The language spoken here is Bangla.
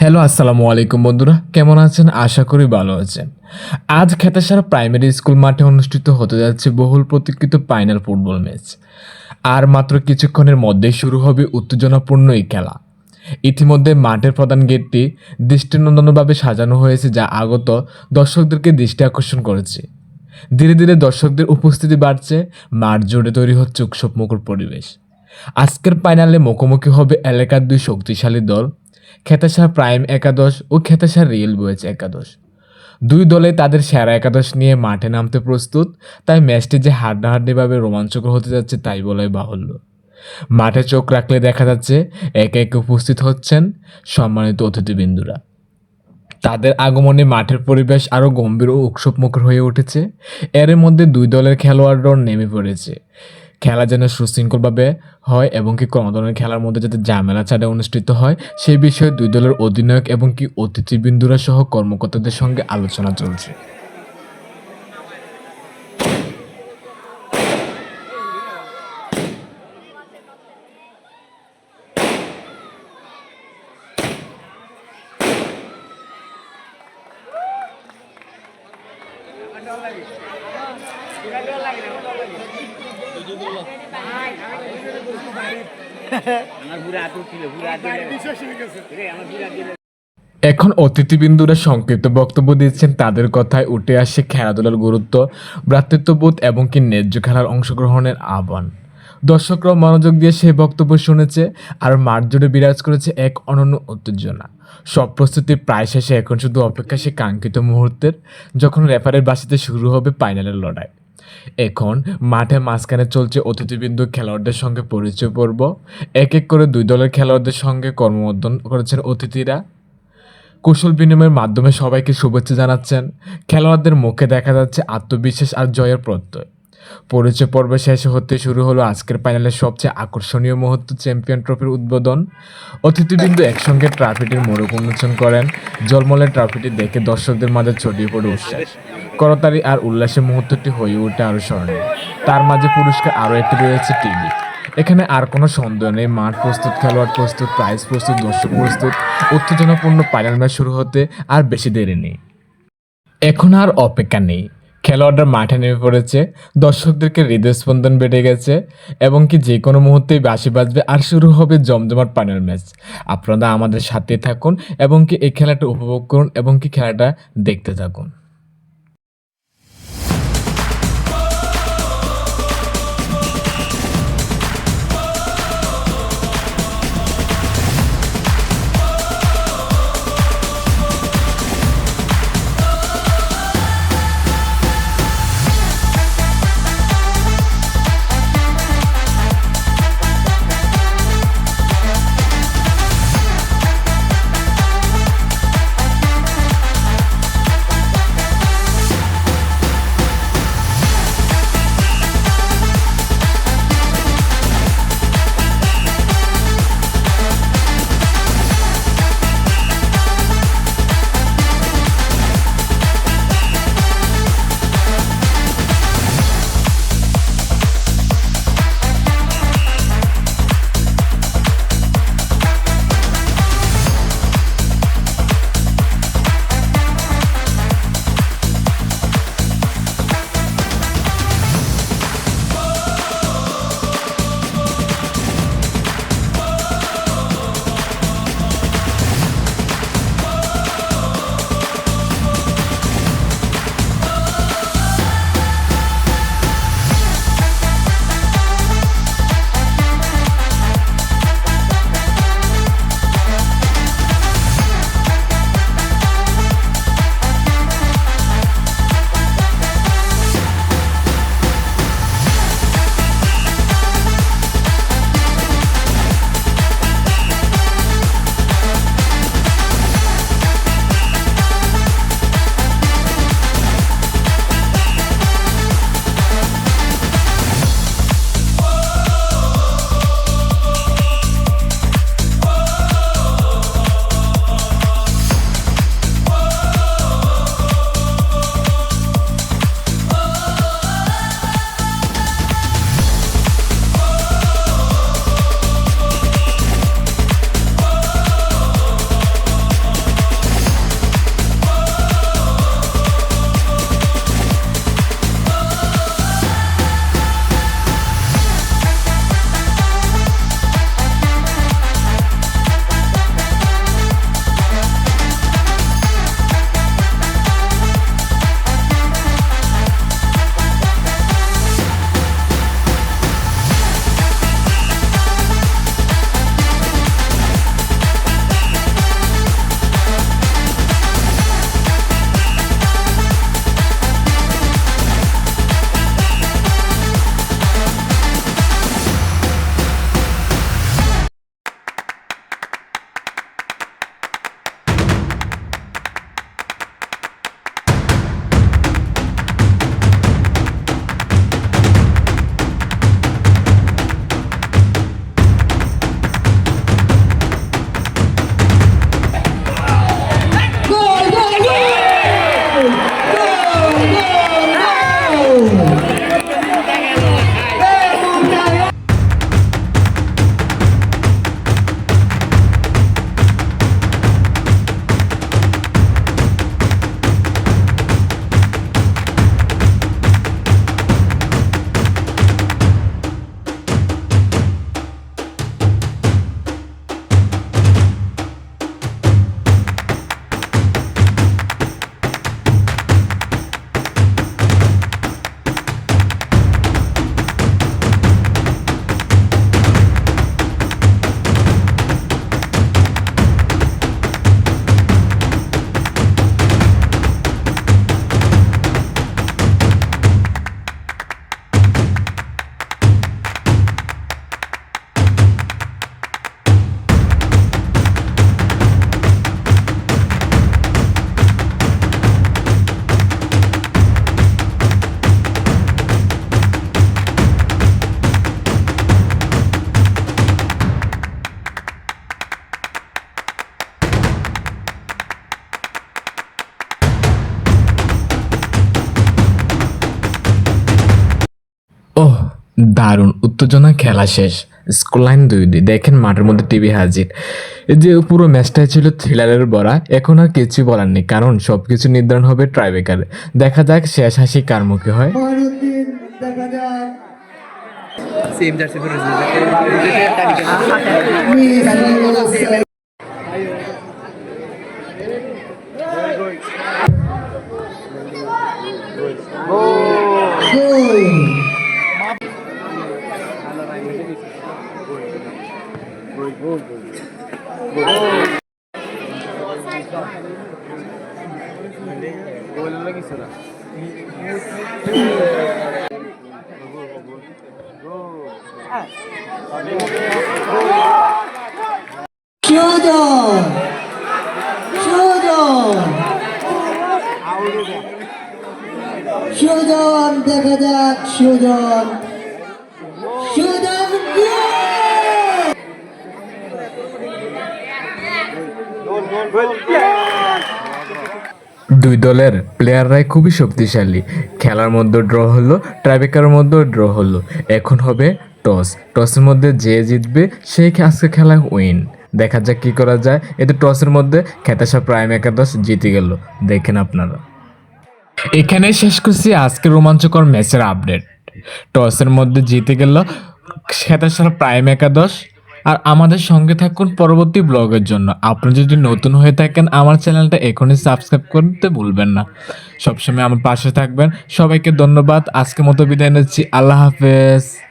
হ্যালো, আসসালামু আলাইকুম বন্ধুরা। কেমন আছেন? আশা করি ভালো আছেন। আজ খেতাসার প্রাইমারি স্কুল মাঠে অনুষ্ঠিত হতে যাচ্ছে বহুল প্রতীক্ষিত ফাইনাল ফুটবল ম্যাচ। আর মাত্র কিছুক্ষণের মধ্যেই শুরু হবে উত্তেজনাপূর্ণ এই খেলা। ইতিমধ্যে মাঠের প্রধান গেটটি দৃষ্টিনন্দনভাবে সাজানো হয়েছে, যা আগত দর্শকদেরকে দৃষ্টি আকর্ষণ করেছে। ধীরে ধীরে দর্শকদের উপস্থিতি বাড়ছে, মাঠ জুড়ে তৈরি হচ্ছে উৎসব মুখর পরিবেশ। আজকের ফাইনালে মুখোমুখি হবে এলাকার দুই শক্তিশালী দল খেতাসার প্রাইম একাদশ ও খেতাসার রিয়েল বয়েজ একাদশ। দুই দলে তাদের সেরা একাদশ নিয়ে মাঠে নামতে প্রস্তুত, তাই ম্যাচটি যে হাড্ডাহাড্ডিভাবে রোমাঞ্চকর হতে যাচ্ছে তাই বলাই বাহুল্য। মাঠে চোখ রাখলে দেখা যাচ্ছে একে একে উপস্থিত হচ্ছেন সম্মানিত অতিথিবৃন্দুরা। তাদের আগমনে মাঠের পরিবেশ আরও গম্ভীর ও উৎসবমুখর হয়ে উঠেছে। এর মধ্যে দুই দলের খেলোয়াড়রাও নেমে পড়েছে। খেলা যেন সুশৃঙ্খলভাবে হয় এবং কি কোনো ধরনের খেলার মধ্যে যাতে ঝামেলা ছাড়া অনুষ্ঠিত হয় সেই বিষয়ে দুই দলের অধিনায়ক এবং কি অতিথিবৃন্দুরা সহ কর্মকর্তাদের সঙ্গে আলোচনা চলছে আমার বুড়া আতুর ছিল বুড়া আতুর রে আমার বুড়া দিলে এখন অতিথিবৃন্দুরা সংক্ষিপ্ত বক্তব্য দিচ্ছেন। তাদের কথায় উঠে আসে খেলাধুলার গুরুত্ব, ভ্রাতৃত্ববোধ এবং কি ন্যায্য খেলার অংশগ্রহণের আহ্বান। দর্শকরাও মনোযোগ দিয়ে সেই বক্তব্য শুনেছে আর মাঠ বিরাজ করেছে এক অনন্য উত্তেজনা। সব প্রস্তুতি প্রায় শেষে, এখন শুধু অপেক্ষা সে কাঙ্ক্ষিত মুহূর্তের, যখন রেফারের বাসিতে শুরু হবে ফাইনালের লড়াই। এখন মাঠে মাঝখানে চলছে অতিথিবৃন্দ খেলোয়াড়দের সঙ্গে পরিচয় পর্ব। এক এক করে দুই দলের খেলোয়াড়দের সঙ্গে কর্মবর্ধন করেছেন অতিথিরা। কুশল বিনিময়ের মাধ্যমে সবাইকে শুভেচ্ছা জানাচ্ছেন। খেলোয়াড়দের মুখে দেখা যাচ্ছে আত্মবিশ্বাস আর জয়ের প্রত্যয়। পরিচয় পর্ব শেষ হতে শুরু হলো আজকের ফাইনালের সবচেয়ে আকর্ষণীয় মুহূর্ত চ্যাম্পিয়ন ট্রফির উদ্বোধন। অতিথিবৃন্দ একসঙ্গে ট্রফিটির মোড়ক উন্মোচন করেন। জলমলের ট্রফিটি দেখে দর্শকদের মাঝে ছড়িয়ে পড়ে উচ্ছ্বাস করতালি আর উল্লাসের মুহূর্তটি হয়ে ওঠে আরও স্মরণীয়। তার মাঝে পুরস্কার আরও একটি রয়েছে টিভি। এখানে আর কোনো সন্দেহ নেই, মাঠ প্রস্তুত, খেলোয়াড় প্রস্তুত প্রাইজ প্রস্তুত, দর্শক প্রস্তুত, উত্তেজনাপূর্ণ ফাইনাল ম্যাচ শুরু হতে আর বেশি দেরি নেই। এখন আর অপেক্ষা নেই, খেলোয়াড়রা মাঠে নেমে পড়েছে, দর্শকদেরকে হৃদয়স্পন্দন বেড়ে গেছে এবং কি যে কোনো মুহূর্তেই বাসি বাজবে আর শুরু হবে জমজমাট ফাইনাল ম্যাচ আপনারা আমাদের সাথে থাকুন এবং কি এই খেলাটা উপভোগ করুন এবং কি খেলাটা দেখতে থাকুন। দারুণ উত্তেজনা খেলা শেষ। স্কুল লাইন দুই দুই। দেখেন মাঠের মধ্যে টিভি হাজির। যে পুরো ম্যাচটাই ছিল থ্রিলারের বড়া, এখন আর কিছু বলার নেই, কারণ সব কিছু নির্ধারণ হবে ট্রাইবেকারে দেখা যাক শেষ হাসি কার মুখে হয়। সেম জার্সি পরে সুজন সুজন সুজন দেখা যাক সুজন দুই দলের প্লেয়াররাই খুবই শক্তিশালী। খেলার মধ্যে ড্র হলো ট্রাইবেকারের মধ্যেও ড্র হলো। এখন হবে টস টসের মধ্যে যে জিতবে সেই আজকে খেলা উইন দেখা যাক কি করা যায়। এতে টসের মধ্যে খেতাসা প্রাইম একাদশ জিতে গেল। দেখেন আপনারা। এখানে শেষ করছি আজকের রোমাঞ্চকর ম্যাচের আপডেট টসের মধ্যে জিতে গেল খেতাসার প্রাইম একাদশ। আর আমাদের সঙ্গে থাকুন পরবর্তী ব্লগের জন্য। আপনি যদি নতুন হয়ে থাকেন, আমার চ্যানেলটা এখনই সাবস্ক্রাইব করতে ভুলবেন না। সবসময় আমার পাশে থাকবেন। সবাইকে ধন্যবাদ। আজকে মতো বিদায় নিচ্ছি। আল্লাহ হাফেজ।